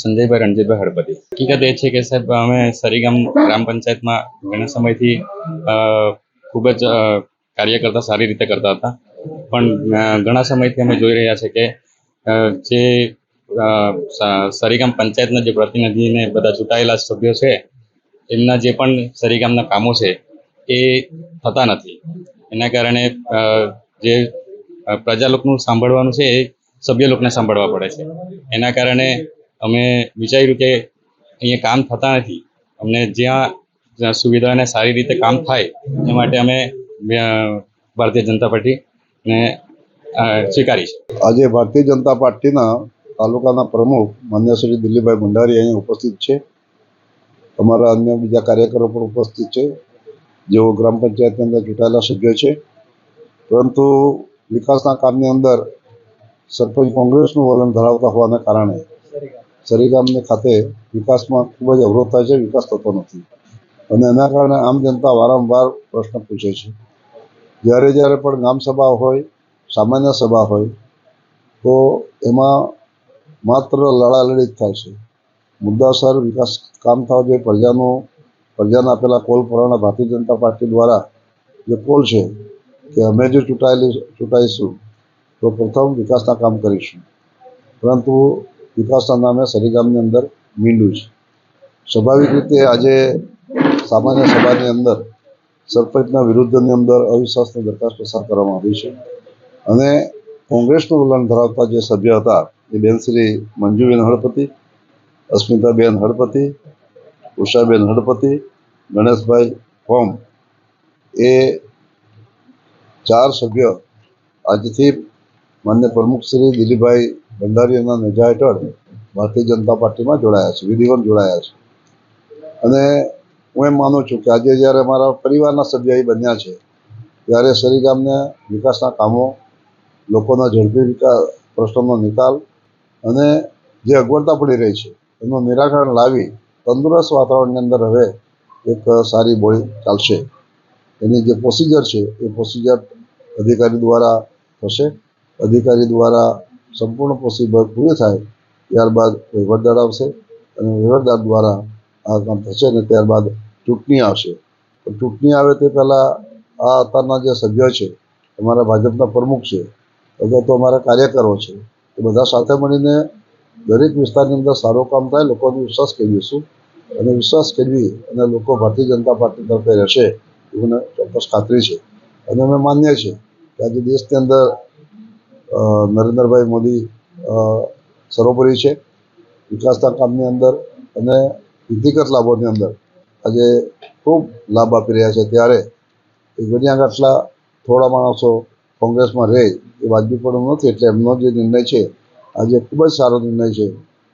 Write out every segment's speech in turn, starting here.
સંજયભાઈ રણજીતભાઈ હળપતિ હકીકત એ છે કે સાહેબ, અમે સરીગામ ગ્રામ પંચાયતમાં ઘણા સમયથી ખૂબ જ કાર્ય કરતા, સારી રીતે કરતા હતા. પણ ઘણા સમયથી અમે જોઈ રહ્યા છે કે જે સરીગામ પંચાયતના જે પ્રતિનિધિને બધા ચૂંટાયેલા સભ્યો છે, એમના જે પણ સરીગામના કામો છે, એ થતા નથી. એના કારણે જે પ્રજા લોકોનું સાંભળવાનું છે, એ સભ્ય લોકોને સાંભળવા પડે છે. એના કારણે અમે વિચાર્યું કે અહીંયા કામ થતા નથી. અમને જ્યાં સુવિધા અને સારી રીતે કામ થાય એ માટે અમે ભારતીય જનતા પાર્ટીને સ્વીકારી છે. આજે ભારતીય જનતા પાર્ટીના તાલુકાના પ્રમુખ માન્ય શ્રી દિલીપભાઈ ભંડારી અહીંયા ઉપસ્થિત છે. અમારા અન્ય બીજા કાર્યકરો પણ ઉપસ્થિત છે. જેઓ ગ્રામ પંચાયતની અંદર ચૂંટાયેલા સભ્યો છે. પરંતુ વિકાસના કામની અંદર સરપંચ કોંગ્રેસનું વલણ ધરાવતા હોવાના કારણે સરીગામને ખાતે વિકાસમાં ખૂબ જ અવરોધ થાય છે, વિકાસ થતો નથી. અને એના કારણે આમ જનતા વારંવાર પ્રશ્ન પૂછે છે. જ્યારે જ્યારે પણ ગામ સભા હોય, સામાન્ય સભા હોય, તો એમાં માત્ર લડાલડી જ થાય છે. મુદ્દાસર વિકાસ કામ થવા જોઈએ પ્રજાનો, પ્રજાને આપેલા કોલ પ્રમાણે ભારતીય જનતા પાર્ટી દ્વારા જે કોલ છે કે અમે જો ચૂંટાયેલી, ચૂંટાઈશું, તો પ્રથમ વિકાસના કામ કરીશું. પરંતુ વિકાસના નામે સરીગામની અંદર મીંડું છે. સ્વાભાવિક રીતે આજે સામાન્ય સભાની અંદર, સરપંચના વિરુદ્ધની અંદર અવિશ્વાસની દરખાસ્ત પસાર કરવામાં આવી છે. અને કોંગ્રેસનું વલણ ધરાવતા જે સભ્ય હતા, એ બેન શ્રી મંજુબેન હળપતિ, અસ્મિતાબેન હળપતિ, ઉષાબેન હળપતિ, ગણેશભાઈ હોમ, એ ચાર સભ્ય આજથી માન્ય પ્રમુખ શ્રી દિલીપભાઈ ભંડારીના નેજા હેઠળ ભારતીય જનતા પાર્ટીમાં જોડાયા છે, વિધિવત જોડાયા છે. અને હું એમ માનું છું કે આજે જ્યારે અમારા પરિવારના સભ્ય અહીં બન્યા છે, ત્યારે સરીગામને વિકાસના કામો, લોકોના ઝડપી વિકાસ, પ્રશ્નોનો નિકાલ અને જે અગવડતા પડી રહી છે, એનું નિરાકરણ લાવી તંદુરસ્ત વાતાવરણની અંદર હવે એક સારી બોળી ચાલશે. એની જે પ્રોસિજર છે, એ પ્રોસિજર અધિકારી દ્વારા થશે. અધિકારી દ્વારા સંપૂર્ણ પ્રોસિજર પૂરી થાય, ત્યારબાદ વહીવટદાર આવશે અને વહીવટદાર દ્વારા આ કામ થશે અને ત્યારબાદ ચૂંટણી આવશે. ચૂંટણી આવે તે પહેલાં આ અત્યારના જે સભ્યો છે, અમારા ભાજપના પ્રમુખ છે, અથવા તો અમારા કાર્યકરો છે, એ બધા સાથે મળીને દરેક વિસ્તારની અંદર સારું કામ થાય, લોકોનો વિશ્વાસ કેળવીશું અને વિશ્વાસ કેળવી અને લોકો ભારતીય જનતા પાર્ટી તરફે રહેશે એવું મને ચોક્કસ ખાતરી છે. અને અમે માનીએ છીએ કે આજે દેશની અંદર નરેન્દ્રભાઈ મોદી સર્વોપરી છે. વિકાસના કામની અંદર અને નીતિગત લાભોની અંદર આજે ખૂબ લાભ આપી રહ્યા છે. ત્યારે એ ગણ્યા થોડા માણસો કોંગ્રેસમાં રહે એ વાજબી પણ નથી એટલે એમનો જે નિર્ણય છે, આજે ખૂબ જ સારો નિર્ણય છે.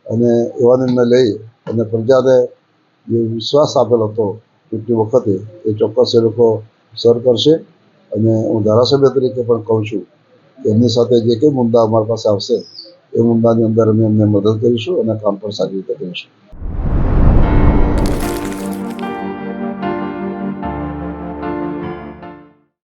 અને એવા નિર્ણય લઈ અને પ્રજાને જે વિશ્વાસ આપેલો હતો ચૂંટણી વખતે, એ ચોક્કસ એ લોકો સર કરશે. અને હું ધારાસભ્ય તરીકે પણ કહું છું એમની સાથે જે કંઈ મુદ્દા અમારી પાસે આવશે, એ મુદ્દાની અંદર અમે એમને મદદ કરીશું અને કામ પણ સારી રીતે કરીશું.